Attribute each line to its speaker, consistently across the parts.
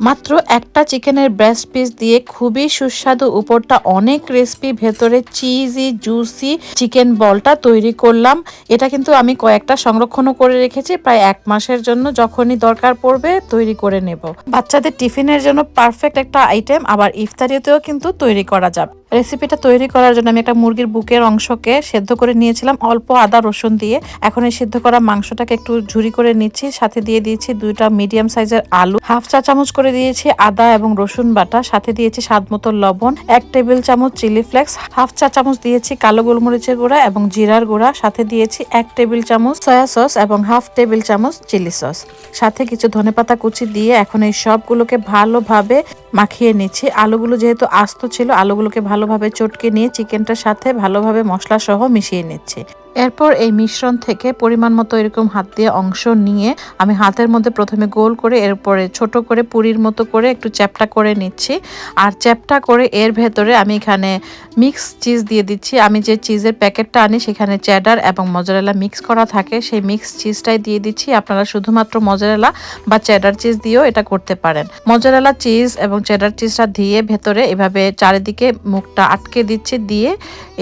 Speaker 1: মাত্র একটা চিকেনের ব্রেস্ট পিস দিয়ে খুবই সুস্বাদু উপরটা অনেক ক্রিস্পি ভেতরে চিজি জুসি চিকেন বলটা তৈরি করলাম। এটা কিন্তু আমি কয়েকটা সংরক্ষণও করে রেখেছি, প্রায় এক মাসের জন্য যখনই দরকার পড়বে তৈরি করে নেব। বাচ্চাদের টিফিনের জন্য পারফেক্ট একটা আইটেম আবার ইফতারিতেও কিন্তু তৈরি করা যাবে। রেসিপিটা তৈরি করার জন্য আমি একটা মুরগির বুকের অংশকে সেদ্ধ করে নিয়েছিলাম। অল্প আদা, রসুন দিয়ে। এখন এই সেদ্ধ করা মাংসটাকে একটু ঝুরি করে নিচ্ছি। সাথে দিয়ে দিয়েছি দুইটা মিডিয়াম সাইজের আলু। হাফ চা চামচ করে দিয়েছি আদা এবং রসুন বাটা। সাথে দিয়েছি স্বাদ মতো লবণ। এক টেবিল চামচ চিলি ফ্লেক্স। হাফ চা চামচ দিয়েছি কালো গোলমরিচের গুঁড়া এবং জিরার গুঁড়া। সাথে দিয়েছি এক টেবিল চামচ সয়া সস এবং হাফ টেবিল চামচ চিলি সস। সাথে কিছু ধনেপাতা কুচি দিয়ে এখন এই সবগুলোকে ভালোভাবে মাখিয়ে নিচ্ছি। আলুগুলো যেহেতু আস্ত ছিল, আলুগুলোকে ভালোভাবে চটকে নিয়ে চিকেনটার সাথে ভালোভাবে মশলা সহ মিশিয়ে নিচ্ছি। এরপর এই মিশ্রণ থেকে পরিমাণ মতো এরকম হাত দিয়ে অংশ নিয়ে আমি হাতের মধ্যে প্রথমে গোল করে, এরপরে ছোট করে পুরীর মতো করে একটু চ্যাপটা করে নিচ্ছি। আর চ্যাপটা করে এর ভেতরে আমি এখানে মিক্স চিজ দিয়ে দিচ্ছি। আমি যে চিজের প্যাকেটটা আনি সেখানে চ্যাডার এবং মজারেলা মিক্স করা থাকে। সেই মিক্স চিজটাই দিয়ে দিচ্ছি। আপনারা শুধুমাত্র মজারেলা বা চ্যাডার চিজ দিয়েও এটা করতে পারেন। মজারেলা চিজ এবং চ্যাডার চিজটা দিয়ে ভেতরে এভাবে চারিদিকে মুখটা আটকে দিচ্ছে। দিয়ে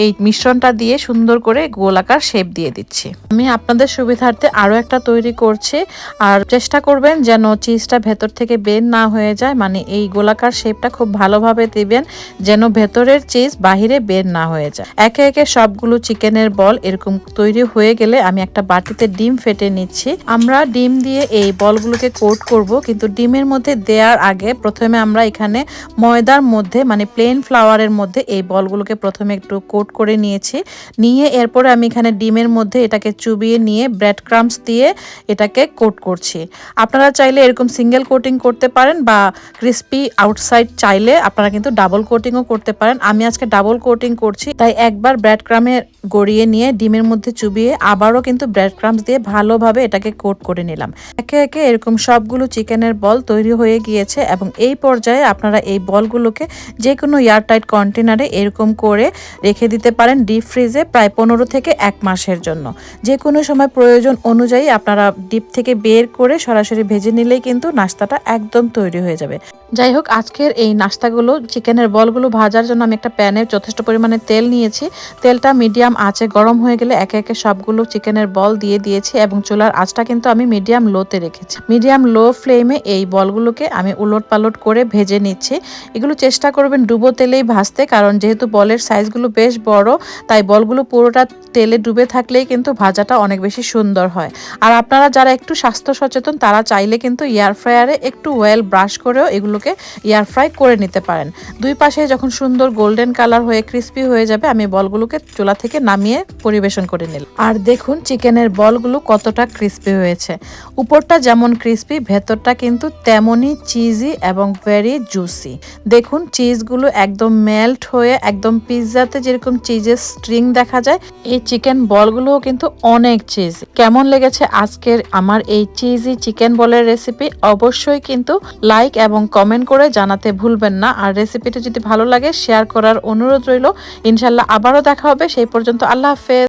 Speaker 1: এই মিশ্রণটা দিয়ে সুন্দর করে গোলাকার শেপ দিয়ে দিচ্ছি। আমি আপনাদের সুবিধার্থে আরও একটা তৈরি করছি। আর চেষ্টা করবেন যেন চিজটা ভেতর থেকে বের না হয়ে যায়। মানে এই গোলাকার শেপটা খুব ভালোভাবে দিবেন, যেন ভেতরের চিজ বাহিরে বের না হয়ে যায়। একে একে সবগুলো চিকেনের বল এরকম তৈরি হয়ে গেলে আমি একটা বাটিতে ডিম ফেটে নিচ্ছি। আমরা ডিম দিয়ে এই বলগুলোকে কোট করব, কিন্তু ডিমের মধ্যে দেওয়ার আগে প্রথমে আমরা এখানে ময়দার মধ্যে মানে প্লেন ফ্লাওয়ারের মধ্যে এই বলগুলোকে প্রথমে একটু কোট করে নিয়েছি। নিয়ে এরপরে আমি এখানে ডিমের মধ্যে এটাকে চুবিয়ে নিয়ে ব্রেড ক্রামস দিয়ে এটাকে কোট করছি। আপনারা চাইলে এরকম সিঙ্গেল কোটিং করতে পারেন বা ক্রিস্পি আউটসাইড চাইলে আপনারা কিন্তু ডাবল কোটিংও করতে পারেন। আমি আজকে ডাবল কোটিং করছি, তাই একবার ব্রেড ক্রামে গড়িয়ে নিয়ে ডিমের মধ্যে চুবিয়ে আবারও কিন্তু ব্রেড ক্রামস দিয়ে ভালোভাবে এটাকে কোট করে নিলাম। একে একে এরকম সবগুলো চিকেনের বল তৈরি হয়ে গিয়েছে এবং এই পর্যায়ে আপনারা এই বলগুলোকে যে কোনো এয়ারটাইট কন্টেনারে এরকম করে রেখে দিতে পারেন। ডিপ ফ্রিজে প্রায় পনেরো থেকে এক মাসের জন্য। যে কোনো সময় প্রয়োজন অনুযায়ী আপনারা ডিপ থেকে বের করে সরাসরি ভেজে নিলেই কিন্তু নাস্তাটা একদম তৈরি হয়ে যাবে। যাই হোক, আজকের এই নাস্তাগুলো, চিকেনের বলগুলো ভাজার জন্য আমি একটা প্যানে যথেষ্ট পরিমাণে তেল নিয়েছি। তেলটা মিডিয়াম আঁচে গরম হয়ে গেলে একে একে সবগুলো চিকেনের বল দিয়ে দিয়েছি এবং চুলার আঁচটা কিন্তু আমি মিডিয়াম লোতে রেখেছি। মিডিয়াম লো ফ্লেমে এই বলগুলোকে আমি উলট পালট করে ভেজে নিচ্ছি। এগুলো চেষ্টা করবেন ডুবো তেলেই ভাজতে, কারণ যেহেতু বলের সাইজগুলো বেশ বড়, তাই বলগুলো পুরোটা তেলে ডুবে থাকলেই কিন্তু ভাজাটা অনেক বেশি সুন্দর হয়। আর আপনারা যারা একটু স্বাস্থ্য সচেতন, তারা চাইলে কিন্তু এয়ার ফ্রায়ারে একটু ওয়েল ব্রাশ করেও এগুলোকে এয়ার ফ্রাই করে নিতে পারেন। দুই পাশে যখন সুন্দর গোল্ডেন কালার হয়ে ক্রিস্পি হয়ে যাবে, আমি বলগুলোকে চুলা থেকে নামিয়ে পরিবেশন করে নিলাম। আর দেখুন চিকেনের বলগুলো কতটা ক্রিস্পি হয়েছে। উপরটা যেমন ক্রিস্পি ভেতরটা কিন্তু তেমনই চিজি এবং ভেরি জুসি দেখুন চিজগুলো একদম মেল্ট হয়ে, একদম পিৎজাতে যেরকম চিজের স্ট্রিং দেখা যায়, এই চিকেন বলগুলোও কিন্তু অনেক চিজ কেমন লেগেছে আজকের আমার এই চিজি চিকেন বলের রেসিপি অবশ্যই কিন্তু লাইক এবং কমেন্ট করে জানাতে ভুলবেন না। আর রেসিপিটা যদি ভালো লাগে শেয়ার করার অনুরোধ রইল। ইনশাল্লাহ আবারও দেখা হবে। সেই পর্যন্ত আল্লাহ হাফেজ।